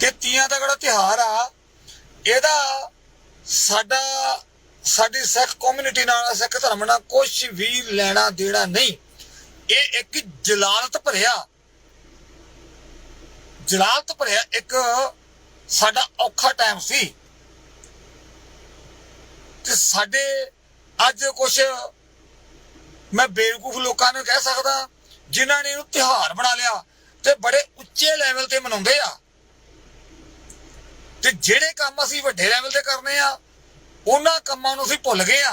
ਕਿ ਤੀਆਂ ਦਾ ਜਿਹੜਾ ਤਿਹਾਰ ਆ, ਇਹਦਾ ਸਾਡਾ, ਸਾਡੀ ਸਿੱਖ ਕਮਿਊਨਿਟੀ ਨਾਲ, ਸਿੱਖ ਧਰਮ ਨਾਲ ਕੁਝ ਵੀ ਲੈਣਾ ਦੇਣਾ ਨਹੀਂ। ਇਹ ਇੱਕ ਜਲਾਲਤ ਭਰਿਆ ਜਲਾਲਤ ਭਰਿਆ ਇੱਕ ਸਾਡਾ ਔਖਾ ਟਾਈਮ ਸੀ। ਤੇ ਸਾਡੇ ਅੱਜ ਕੁਝ ਮੈਂ ਬੇਵਕੂਫ ਲੋਕਾਂ ਨੂੰ ਕਹਿ ਸਕਦਾ, ਜਿਨ੍ਹਾਂ ਨੇ ਇਹਨੂੰ ਤਿਹਾਰ ਬਣਾ ਲਿਆ ਤੇ ਬੜੇ ਉੱਚੇ ਲੈਵਲ ਤੇ ਮਨਾਉਂਦੇ ਆ। ਤੇ ਜਿਹੜੇ ਕੰਮ ਅਸੀਂ ਵੱਡੇ ਲੈਵਲ ਤੇ ਕਰਨੇ ਆ, ਉਹਨਾਂ ਕੰਮਾਂ ਨੂੰ ਅਸੀਂ ਭੁੱਲ ਗਏ ਆ।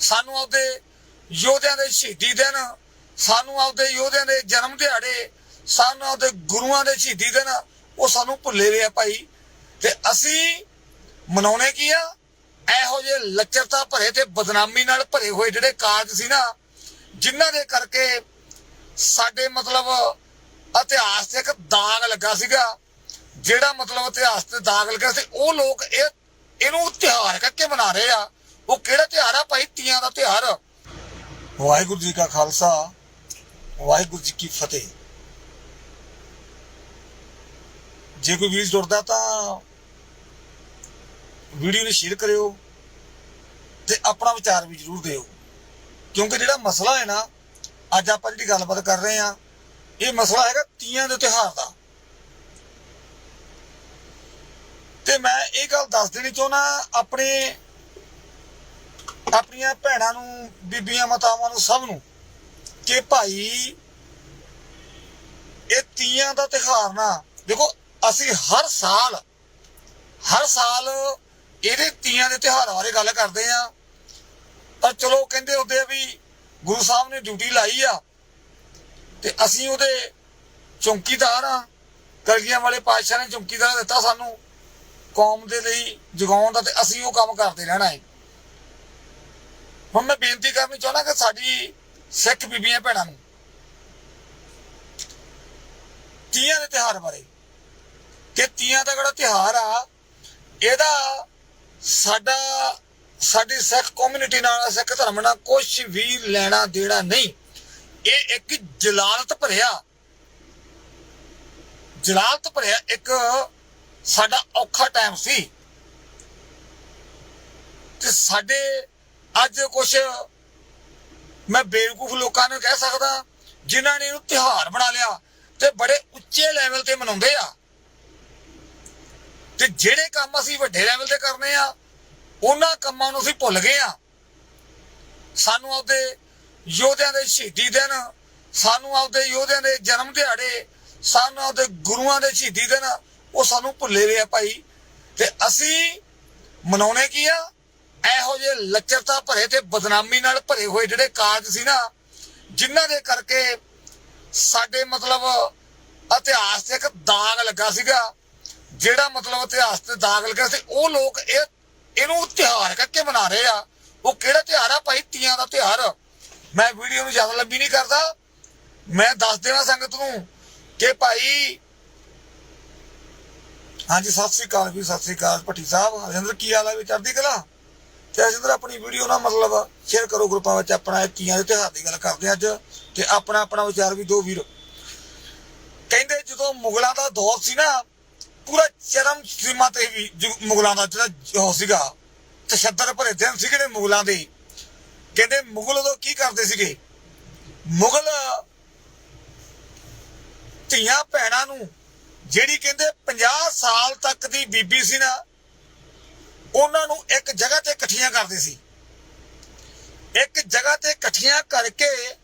ਸਾਨੂੰ ਆਪਦੇ ਯੋਧਿਆਂ ਦੇ ਸ਼ਹੀਦੀ ਦਿਨ, ਸਾਨੂੰ ਆਪਦੇ ਯੋਧਿਆਂ ਦੇ ਜਨਮ ਦਿਹਾੜੇ, ਸਾਨੂੰ ਆਪਦੇ ਗੁਰੂਆਂ ਦੇ ਸ਼ਹੀਦੀ ਦਿਨ, ਉਹ ਸਾਨੂੰ ਭੁੱਲੇ ਹੋਏ ਆ ਭਾਈ। ਤੇ ਅਸੀਂ ਮਨਾਉਣੇ ਕੀ ਆ? ਇਹੋ ਜਿਹੇ ਲੱਚਰਤਾ ਭਰੇ ਤੇ ਬਦਨਾਮੀ ਨਾਲ ਭਰੇ ਹੋਏ ਜਿਹੜੇ ਕਾਰਜ ਸੀ ਨਾ, ਜਿਨ੍ਹਾਂ ਦੇ ਕਰਕੇ ਸਾਡੇ ਮਤਲਬ ਇਤਿਹਾਸ ਤੇ ਇੱਕ ਦਾਗ ਲੱਗਾ ਸੀਗਾ। ਜਿਹੜਾ ਮਤਲਬ ਇਤਿਹਾਸ ਤੇ ਦਾਗ ਲੱਗਿਆ ਸੀ, ਉਹ ਲੋਕ ਇਹ, ਇਹਨੂੰ ਤਿਉਹਾਰ ਕਰਕੇ ਮਨਾ ਰਹੇ ਆ। ਉਹ ਕਿਹੜਾ ਤਿਉਹਾਰ ਆ ਭਾਈ? ਤੀਆਂ ਦਾ ਤਿਉਹਾਰ। ਵਾਹਿਗੁਰੂ ਜੀ ਕਾ ਖਾਲਸਾ, ਵਾਹਿਗੁਰੂ ਜੀ ਕੀ ਫਤਿਹ। ਜੇ ਕੋਈ ਵੀਰ ਜੁੜਦਾ ਤਾਂ ਵੀਡੀਓ ਨੂੰ ਸ਼ੇਅਰ ਕਰਿਓ ਤੇ ਆਪਣਾ ਵਿਚਾਰ ਵੀ ਜਰੂਰ ਦਿਓ। ਕਿਉਂਕਿ ਜਿਹੜਾ ਮਸਲਾ ਹੈ ਨਾ, ਅੱਜ ਆਪਾਂ ਜਿਹੜੀ ਗੱਲਬਾਤ ਕਰ ਰਹੇ ਆ ਇਹ ਮਸਲਾ ਹੈਗਾ ਤੀਆਂ ਦੇ ਤਿਉਹਾਰ ਦਾ। ਤੇ ਮੈਂ ਇਹ ਗੱਲ ਦੱਸ ਦੇਣੀ ਚਾਹੁੰਦਾ ਆਪਣੇ, ਆਪਣੀਆਂ ਭੈਣਾਂ ਨੂੰ, ਬੀਬੀਆਂ, ਮਾਤਾਵਾਂ ਨੂੰ, ਸਭ ਨੂੰ ਕਿ ਭਾਈ ਇਹ ਤੀਆਂ ਦਾ ਤਿਉਹਾਰ ਨਾ, ਦੇਖੋ ਅਸੀਂ ਹਰ ਸਾਲ ਹਰ ਸਾਲ ਇਹਦੇ ਤੀਆਂ ਦੇ ਤਿਉਹਾਰ ਬਾਰੇ ਗੱਲ ਕਰਦੇ ਆ ਪਰ ਚਲੋ ਕਹਿੰਦੇ ਹੁੰਦੇ ਵੀ ਗੁਰੂ ਸਾਹਿਬ ਨੇ ਡਿਊਟੀ ਲਾਈ ਆ ਤੇ ਅਸੀਂ ਉਹਦੇ ਚੌਂਕੀਦਾਰ ਆ ਕਲਗੀਆਂ ਵਾਲੇ ਪਾਤਸ਼ਾਹ ਨੇ ਚੌਂਕੀਦਾਰ ਦਿੱਤਾ ਸਾਨੂੰ। ਕੌਮ ਦੇ ਲਈ ਜਗਾਉਣ ਦਾ ਤੇ ਅਸੀਂ ਉਹ ਕੰਮ ਕਰਦੇ ਰਹਿਣਾ ਹੈ। ਹੁਣ ਮੈਂ ਬੇਨਤੀ ਕਰਨੀ ਚਾਹੁੰਦਾ ਕਿ ਸਾਡੀ ਸਿੱਖ ਬੀਬੀਆਂ ਭੈਣਾਂ ਨੂੰ ਤੀਆਂ ਦੇ ਤਿਹਾਰ ਬਾਰੇ, ਕਿ ਤੀਆਂ ਦਾ ਜਿਹੜਾ ਤਿਹਾਰ ਆ, ਇਹਦਾ ਸਾਡਾ, ਸਾਡੀ ਸਿੱਖ ਕਮਿਊਨਿਟੀ ਨਾਲ, ਸਿੱਖ ਧਰਮ ਨਾਲ ਕੁਝ ਵੀ ਲੈਣਾ ਦੇਣਾ ਨਹੀਂ। ਇਹ ਇੱਕ ਜਲਾਲਤ ਭਰਿਆ ਜਲਾਲਤ ਭਰਿਆ ਇੱਕ ਸਾਡਾ ਔਖਾ ਟਾਈਮ ਸੀ। ਤੇ ਸਾਡੇ ਅੱਜ ਕੁਝ ਮੈਂ ਬੇਵਕੂਫ ਲੋਕਾਂ ਨੂੰ ਕਹਿ ਸਕਦਾ, ਜਿਨ੍ਹਾਂ ਨੇ ਇਹਨੂੰ ਤਿਹਾਰ ਬਣਾ ਲਿਆ ਤੇ ਬੜੇ ਉੱਚੇ ਲੈਵਲ ਤੇ ਮਨਾਉਂਦੇ ਆ। ਤੇ ਜਿਹੜੇ ਕੰਮ ਅਸੀਂ ਵੱਡੇ ਲੈਵਲ ਤੇ ਕਰਨੇ ਆ, ਉਹਨਾਂ ਕੰਮਾਂ ਨੂੰ ਅਸੀਂ ਭੁੱਲ ਗਏ ਆ। ਸਾਨੂੰ ਆਪਦੇ ਯੋਧਿਆਂ ਦੇ ਸ਼ਹੀਦੀ ਦਿਨ, ਸਾਨੂੰ ਆਪਦੇ ਯੋਧਿਆਂ ਦੇ ਜਨਮ ਦਿਹਾੜੇ, ਸਾਨੂੰ ਆਪਦੇ ਗੁਰੂਆਂ ਦੇ ਸ਼ਹੀਦੀ ਦਿਨ ਉਹ ਸਾਨੂੰ ਭੁੱਲੇ ਹੋਏ ਆ ਭਾਈ। ਤੇ ਅਸੀਂ ਮਨਾਉਣੇ ਕੀ ਆ? ਇਹੋ ਜਿਹੇ ਲੱਚਰਤਾ ਭਰੇ ਤੇ ਬਦਨਾਮੀ ਨਾਲ ਭਰੇ ਹੋਏ ਜਿਹੜੇ ਕਾਰਜ ਸੀ ਨਾ, ਜਿਨ੍ਹਾਂ ਦੇ ਕਰਕੇ ਸਾਡੇ ਮਤਲਬ ਇਤਿਹਾਸ ਤੇ ਇੱਕ ਦਾਗ ਲੱਗਾ ਸੀਗਾ। ਜਿਹੜਾ ਮਤਲਬ ਇਤਿਹਾਸ ਤੇ ਦਾਗ ਲੱਗਾ ਸੀ, ਉਹ ਲੋਕ ਇਹ ਇਹਨੂੰ ਤਿਉਹਾਰ ਕਰਕੇ ਮਨਾ ਰਹੇ ਆ। ਉਹ ਕਿਹੜਾ ਤਿਉਹਾਰ ਆ ਭਾਈ? ਤੀਆਂ ਦਾ ਤਿਉਹਾਰ। ਮੈਂ ਵੀਡੀਓ ਨੂੰ ਜ਼ਿਆਦਾ ਲੰਬੀ ਨਹੀਂ ਕਰਦਾ। ਮੈਂ ਦੱਸ ਦੇਣਾ ਸੰਗਤ ਨੂੰ ਕਿ ਭਾਈ ਹਾਂਜੀ, ਸਤਿ ਸ੍ਰੀ ਅਕਾਲ ਵੀ ਸਤਿ ਸ੍ਰੀ ਅਕਾਲ ਭੱਟੀ ਸਾਹਿਬ। ਹਰਜਿੰਦਰ, ਕੀ ਹਾਲ ਹੈ ਵੀ ਚੜ੍ਹਦੀ ਕਲਾ? ਤੇ ਹਰਜਿੰਦਰ, ਆਪਣੀ ਵੀਡੀਓ ਨਾ ਮਤਲਬ ਸ਼ੇਅਰ ਕਰੋ ਗਰੁੱਪਾਂ ਵਿੱਚ ਆਪਣਾ ਤੀਆਂ ਦੇ ਤਿਉਹਾਰ ਦੀ ਗੱਲ ਕਰਦੇ ਅੱਜ। ਤੇ ਆਪਣਾ ਆਪਣਾ ਵਿਚਾਰ ਵੀ ਦੋ ਵੀਰ। ਕਹਿੰਦੇ ਜਦੋਂ ਮੁਗਲਾਂ ਦਾ ਦੌਰ ਸੀ ਨਾ, ਪੂਰਾ ਚਰਮ ਸੀਮਾ ਤੇ ਵੀ ਮੁਗਲਾਂ ਦਾ ਜਿਹੜਾ ਉਹ ਸੀਗਾ, ਤਸ਼ੱਦਦ ਭਰੇ ਦਿਨ ਸੀ ਜਿਹੜੇ ਮੁਗਲਾਂ ਦੇ। ਕਹਿੰਦੇ ਮੁਗਲ ਉਦੋਂ ਕੀ ਕਰਦੇ ਸੀਗੇ? ਮੁਗਲ ਧੀਆਂ ਭੈਣਾਂ ਨੂੰ ਜਿਹੜੀ ਕਹਿੰਦੇ 50 ਸਾਲ ਤੱਕ ਦੀ ਬੀਬੀ ਸੀ ਨਾ, ਉਹਨਾਂ ਨੂੰ ਇੱਕ ਜਗ੍ਹਾ ਤੇ ਇਕੱਠੀਆਂ ਕਰਦੇ ਸੀ। ਇੱਕ ਜਗ੍ਹਾ ਤੇ ਇਕੱਠੀਆਂ ਕਰਕੇ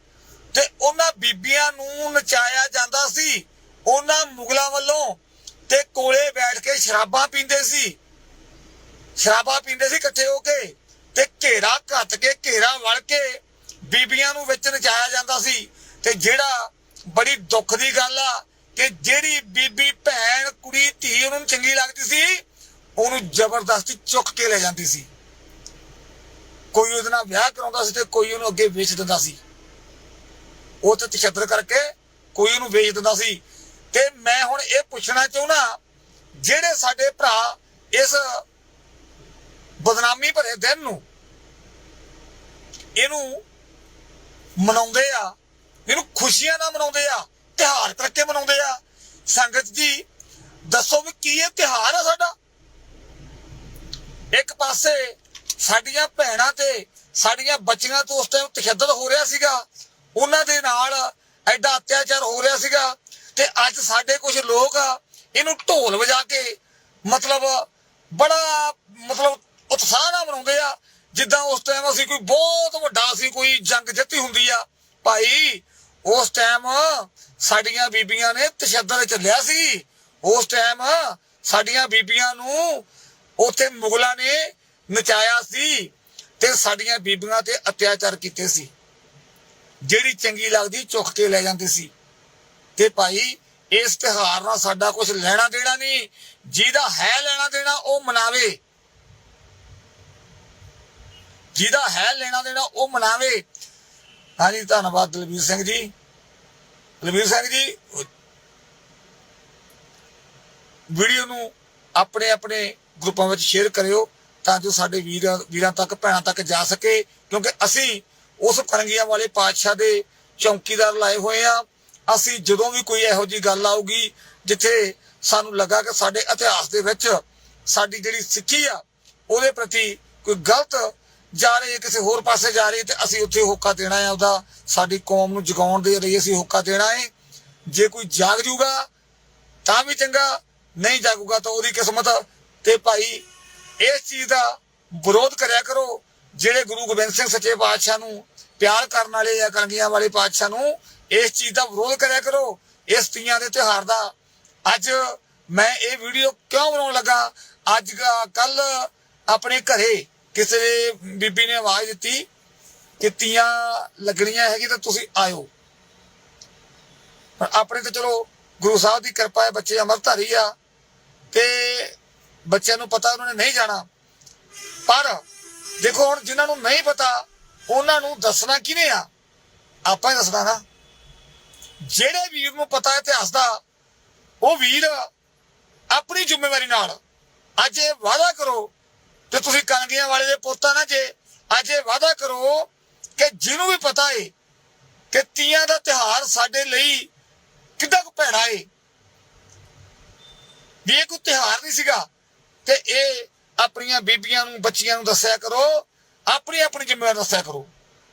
ਤੇ ਉਹਨਾਂ ਬੀਬੀਆਂ ਨੂੰ ਨਚਾਇਆ ਜਾਂਦਾ ਸੀ। ਉਹਨਾਂ ਮੁਗਲਾਂ ਵੱਲੋਂ ਤੇ ਕੋਲੇ ਬੈਠ ਕੇ ਸ਼ਰਾਬਾਂ ਪੀਂਦੇ ਸੀ। ਸ਼ਰਾਬਾਂ ਪੀਂਦੇ ਸੀ ਇਕੱਠੇ ਹੋ ਕੇ ਤੇ ਘੇਰਾ ਘੱਤ ਕੇ ਘੇਰਾ ਵੜ ਕੇ ਬੀਬੀਆਂ ਨੂੰ ਵਿੱਚ ਨਚਾਇਆ ਜਾਂਦਾ ਸੀ। ਤੇ ਜਿਹੜਾ ਬੜੀ ਦੁੱਖ ਦੀ ਗੱਲ ਆ ਕਿ ਜਿਹੜੀ ਬੀਬੀ, ਭੈਣ, ਕੁੜੀ, ਧੀ ਉਹਨੂੰ ਚੰਗੀ ਲੱਗਦੀ ਸੀ, ਉਹਨੂੰ ਜ਼ਬਰਦਸਤੀ ਚੁੱਕ ਕੇ ਲੈ ਜਾਂਦੀ ਸੀ। ਕੋਈ ਉਹਦੇ ਨਾਲ ਵਿਆਹ ਕਰਾਉਂਦਾ ਸੀ ਤੇ ਕੋਈ ਉਹਨੂੰ ਅੱਗੇ ਵੇਚ ਦਿੰਦਾ ਸੀ। ਉਹ ਤੇ ਤਸ਼ੱਦਦ ਕਰਕੇ ਕੋਈ ਉਹਨੂੰ ਵੇਚ ਦਿੰਦਾ ਸੀ। ਤੇ ਮੈਂ ਹੁਣ ਇਹ ਪੁੱਛਣਾ ਚਾਹੁੰਦਾ, ਜਿਹੜੇ ਸਾਡੇ ਭਰਾ ਇਸ ਬਦਨਾਮੀ ਭਰੇ ਦਿਨ ਨੂੰ ਇਹਨੂੰ ਮਨਾਉਂਦੇ ਆ, ਇਹਨੂੰ ਖੁਸ਼ੀਆਂ ਨਾਲ ਮਨਾਉਂਦੇ ਆ ਤਿਹਾਰ ਕਰਕੇ ਮਨਾਉਂਦੇ ਆ। ਸੰਗਤ ਜੀ, ਦੱਸੋ ਵੀ ਕੀ ਇਹ ਤਿਹਾਰ ਆ ਸਾਡਾ? ਇੱਕ ਪਾਸੇ ਸਾਡੀਆਂ ਭੈਣਾਂ ਤੇ ਸਾਡੀਆਂ ਬੱਚੀਆਂ ਤੋਂ ਉਸ ਟਾਈਮ ਤਸ਼ੱਦਦ ਹੋ ਰਿਹਾ ਸੀਗਾ। ਉਹਨਾਂ ਦੇ ਨਾਲ ਐਡਾ ਅਤਿਆਚਾਰ ਹੋ ਰਿਹਾ ਸੀਗਾ ਤੇ ਅੱਜ ਸਾਡੇ ਕੁਝ ਲੋਕ ਇਹਨੂੰ ਢੋਲ ਵਜਾ ਕੇ ਮਤਲਬ ਬੜਾ ਮਤਲਬ ਉਤਸ਼ਾਹ ਨਾਲ ਮਨਾਉਂਦੇ ਆ। ਜਿੱਦਾਂ ਉਸ ਟਾਈਮ ਅਸੀਂ ਕੋਈ ਬਹੁਤ ਵੱਡਾ ਸੀ ਕੋਈ ਜੰਗ ਜਿੱਤੀ ਹੁੰਦੀ ਆ। ਭਾਈ ਉਸ ਟਾਈਮ ਸਾਡੀਆਂ ਬੀਬੀਆਂ ਨੇ ਤਸ਼ੱਦਦ ਚੱਲਿਆ ਸੀ। ਉਸ ਟਾਈਮ ਸਾਡੀਆਂ ਬੀਬੀਆਂ ਨੂੰ ਉੱਥੇ ਮੁਗਲਾਂ ਨੇ ਨਚਾਇਆ ਸੀ ਤੇ ਸਾਡੀਆਂ ਬੀਬੀਆਂ ਤੇ ਅਤਿਆਚਾਰ ਕੀਤੇ ਸੀ। ਜਿਹੜੀ ਚੰਗੀ ਲੱਗਦੀ ਚੁੱਕ ਕੇ ਲੈ ਜਾਂਦੇ ਸੀ। ਤੇ ਭਾਈ, ਇਸ ਤਿਹਾਰ ਨਾਲ ਸਾਡਾ ਕੁਝ ਲੈਣਾ ਦੇਣਾ ਨਹੀਂ, ਜਿਹਦਾ ਹੈ ਲੈਣਾ ਦੇਣਾ ਉਹ ਮਨਾਵੇ। ਜਿਹਦਾ ਹੈ ਲੈਣਾ ਦੇਣਾ ਉਹ ਮਨਾਵੇ ਹਾਂਜੀ, ਧੰਨਵਾਦ ਦਲਵੀਰ ਸਿੰਘ ਜੀ। ਦਲਵੀਰ ਸਿੰਘ ਜੀ, ਵੀਡੀਓ ਨੂੰ ਆਪਣੇ ਆਪਣੇ ਗਰੁੱਪਾਂ ਵਿੱਚ ਸ਼ੇਅਰ ਕਰਿਓ ਤਾਂ ਜੋ ਸਾਡੇ ਵੀਰ ਵੀਰਾਂ ਤੱਕ, ਭੈਣਾਂ ਤੱਕ ਜਾ ਸਕੇ, ਕਿਉਂਕਿ ਅਸੀਂ ਉਸ ਕਰੰਗੀਆਂ ਵਾਲੇ ਪਾਤਸ਼ਾਹ ਦੇ ਚੌਕੀਦਾਰ ਲਾਏ ਹੋਏ ਆ ਅਸੀਂ ਜਦੋਂ ਵੀ ਕੋਈ ਇਹੋ ਜੀ ਗੱਲ ਆਊਗੀ, ਜਿੱਥੇ ਸਾਨੂੰ ਲੱਗਾ ਕਿ ਸਾਡੇ ਇਤਿਹਾਸ ਦੇ ਵਿੱਚ ਸਾਡੀ ਜਿਹੜੀ ਸਿੱਖੀ ਆ, ਉਹਦੇ ਪ੍ਰਤੀ ਕੋਈ ਗਲਤ ਜਾ ਰਹੀ ਹੈ ਕਿਸੇ ਹੋਰ ਪਾਸੇ ਜਾ ਰਹੀ ਹੈ ਤੇ ਅਸੀਂ ਉੱਥੇ ਹੋਕਾ ਦੇਣਾ ਹੈ ਉਹਦਾ। ਸਾਡੀ ਕੌਮ ਨੂੰ ਜਗਾਉਣ ਦੇ ਲਈ ਅਸੀਂ ਹੋਕਾ ਦੇਣਾ ਹੈ। ਜੇ ਕੋਈ ਜਾਗ ਜੂਗਾ, ਤਾਂ ਵੀ ਚੰਗਾ, ਨਹੀਂ ਜਾਗੂਗਾ ਤਾਂ ਉਹਦੀ ਕਿਸਮਤ। ਤੇ ਭਾਈ, ਇਸ ਚੀਜ਼ ਦਾ ਵਿਰੋਧ ਕਰਿਆ ਕਰੋ, ਜਿਹੜੇ ਗੁਰੂ ਗੋਬਿੰਦ ਸਿੰਘ ਸੱਚੇ ਪਾਤਸ਼ਾਹ ਨੂੰ ਪਿਆਰ ਕਰਨ ਵਾਲੇ ਜਾਂ ਕਲਗੀਆਂ ਵਾਲੇ ਪਾਤਸ਼ਾਹ ਨੂੰ ਇਸ ਚੀਜ਼ ਦਾ ਵਿਰੋਧ ਕਰਿਆ ਕਰੋ। ਇਸ ਤੀਆਂ ਦੇ ਤਿਉਹਾਰ ਦਾ। ਅੱਜ ਮੈਂ ਇਹ ਵੀਡੀਓ ਕਿਉਂ ਬਣਾਉਣ ਲੱਗਾ? ਅੱਜ ਕੱਲ ਆਪਣੇ ਘਰੇ ਕਿਸੇ ਬੀਬੀ ਨੇ ਆਵਾਜ਼ ਦਿੱਤੀ ਕਿ ਤੀਆਂ ਲੱਗਣੀਆਂ ਹੈਗੀ ਤਾਂ ਤੁਸੀਂ ਆਇਓ। ਆਪਣੇ ਤੇ ਚਲੋ ਗੁਰੂ ਸਾਹਿਬ ਦੀ ਕਿਰਪਾ ਹੈ, ਬੱਚੇ ਅਮਰਧਾਰੀ ਆ ਤੇ ਬੱਚਿਆਂ ਨੂੰ ਪਤਾ ਉਹਨਾਂ ਨੇ ਨਹੀਂ ਜਾਣਾ। ਪਰ ਦੇਖੋ ਹੁਣ ਜਿਨ੍ਹਾਂ ਨੂੰ ਨਹੀਂ ਪਤਾ, ਉਹਨਾਂ ਨੂੰ ਦੱਸਣਾ ਕਿਹਨੇ ਆ? ਆਪਾਂ ਹੀ ਦੱਸਣਾ ਨਾ। ਜਿਹੜੇ ਵੀਰ ਨੂੰ ਪਤਾ ਇਤਿਹਾਸ ਦਾ, ਉਹ ਵੀਰ ਆਪਣੀ ਜ਼ਿੰਮੇਵਾਰੀ ਨਾਲ ਅੱਜ ਇਹ ਵਾਅਦਾ ਕਰੋ ਤੇ ਤੁਸੀਂ ਕਾਂਗੀਆਂ ਵਾਲੇ ਦੇ ਪੋਤਾ ਨਾ ਜੇ, ਅੱਜ ਇਹ ਵਾਅਦਾ ਕਰੋ ਕਿ ਜਿਹਨੂੰ ਵੀ ਪਤਾ ਏ ਕਿ ਤੀਆਂ ਦਾ ਤਿਹਾਰ ਸਾਡੇ ਲਈ ਕਿੱਦਾਂ ਕੁ ਭੈੜਾ ਏ। ਵੀ ਇਹ ਕੋਈ ਤਿਹਾਰ ਨਹੀਂ ਸੀਗਾ, ਤੇ ਇਹ ਆਪਣੀਆਂ ਬੀਬੀਆਂ ਨੂੰ, ਬੱਚੀਆਂ ਨੂੰ ਦੱਸਿਆ ਕਰੋ, ਆਪਣੀ ਆਪਣੀ ਜ਼ਿੰਮੇਵਾਰੀ ਦੱਸਿਆ ਕਰੋ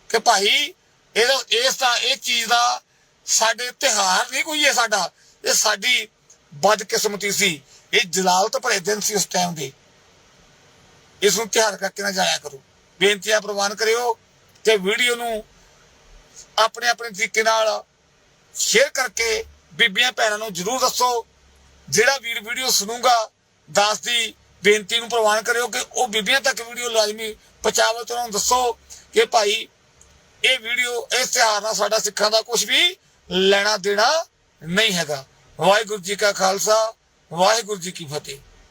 ਕਿ ਭਾਈ ਇਹਦਾ ਇਸ ਦਾ ਇਹ ਚੀਜ਼ ਦਾ ਸਾਡੇ ਤਿਹਾਰ ਨਹੀਂ ਕੋਈ ਇਹ ਸਾਡਾ, ਇਹ ਸਾਡੀ ਬਦਕਿਸਮਤੀ ਸੀ, ਇਹ ਜਲਾਲਤ ਭਰੇ ਦਿਨ ਸੀ ਉਸ ਟਾਈਮ ਦੇ। ਇਸ ਨੂੰ ਤਿਹਾਰ ਕਰਕੇ ਨਾ ਜਾਇਆ ਕਰੋ। ਬੇਨਤੀਆਂ ਪ੍ਰਵਾਨ ਕਰਿਓ ਤੇ ਵੀਡੀਓ ਨੂੰ ਆਪਣੇ ਆਪਣੇ ਤਰੀਕੇ ਨਾਲ ਸ਼ੇਅਰ ਕਰਕੇ ਬੀਬੀਆਂ ਭੈਣਾਂ ਨੂੰ ਜਰੂਰ ਦੱਸੋ। ਜਿਹੜਾ ਵੀਰ ਵੀਡੀਓ ਸੁਣੂਗਾ, ਦਾਸ ਦੀ ਬੇਨਤੀ ਨੂੰ ਪ੍ਰਵਾਨ ਕਰਿਓ ਕਿ ਉਹ ਬੀਬੀਆਂ ਤੱਕ ਵੀਡੀਓ ਲਾਜ਼ਮੀ ਪਹੁੰਚਾਵੇ ਤੇ ਉਹਨਾਂ ਨੂੰ ਦੱਸੋ ਕਿ ਭਾਈ ਇਹ ਵੀਡੀਓ, ਇਸ ਤਿਉਹਾਰ ਨਾਲ ਸਾਡਾ ਸਿੱਖਾਂ ਦਾ ਕੁਝ ਵੀ ਲੈਣਾ ਦੇਣਾ ਨਹੀਂ ਹੈਗਾ। ਵਾਹਿਗੁਰੂ ਜੀ ਕਾ ਖਾਲਸਾ, ਵਾਹਿਗੁਰੂ ਜੀ ਕੀ ਫਤਿਹ।